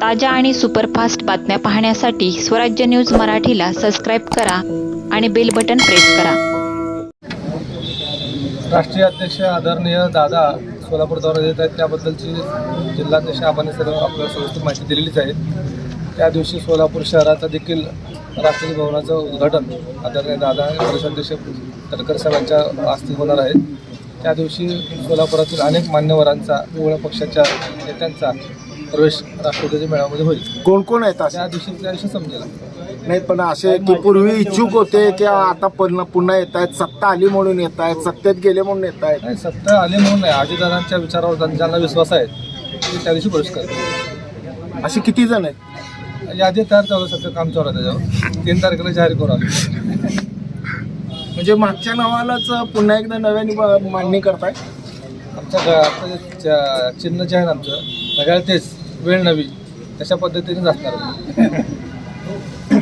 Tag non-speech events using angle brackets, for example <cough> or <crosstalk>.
ताज्या आणि सुपरफास्ट बातम्या पाहण्यासाठी स्वराज्य न्यूज मराठीला सबस्क्राईब करा आणि बेल बटन प्रेस करा. राष्ट्रीय अध्यक्ष आदरणीय दादा सोलापूर दौरा देत आहेत. त्याबद्दलची जिल्हाध्यक्ष आपण सर्व आपल्याला सविस्तर माहिती दिलेलीच आहे. त्या दिवशी सोलापूर शहराचं देखील राष्ट्रपती भवनाचं उद्घाटन आदरणीय दादा आणि प्रदेशाध्यक्ष तडकर साहेबांच्या हस्ते होणार आहे. त्या दिवशी सोलापुरातील अनेक मान्यवरांचा वेगवेगळ्या पक्षाच्या नेत्यांचा प्रवेश राष्ट्रपतीच्या मेळाव्यामध्ये होईल. कोण कोण आहेत असे? त्या दिवशी त्या दिवशी समजेल. नाही पण असे की पूर्वी इच्छुक होते की आता पुन्हा पुन्हा येत आहेत सत्ता आली म्हणून येत आहेत सत्तेत गेले म्हणून येत आहेत. नाही सत्ता आले म्हणून नाही. अजितदादांच्या विचारावर ज्यां- ज्यांना विश्वास आहे ते त्या दिवशी प्रवेश करतील. असे किती जण आहेत? यादी तयार चालू आहे, सध्या काम चालू आहे त्याच्यावर. तीन तारखेला जाहीर करू आम्ही म्हणजे मागच्या नावालाच पुन्हा एकदा नव्याने मांडणी करताय आमच्या चिन्ह जे आहे ना आमचं सगळ्या तेच वेळ नवी तशा पद्धतीनेच असणार. <laughs>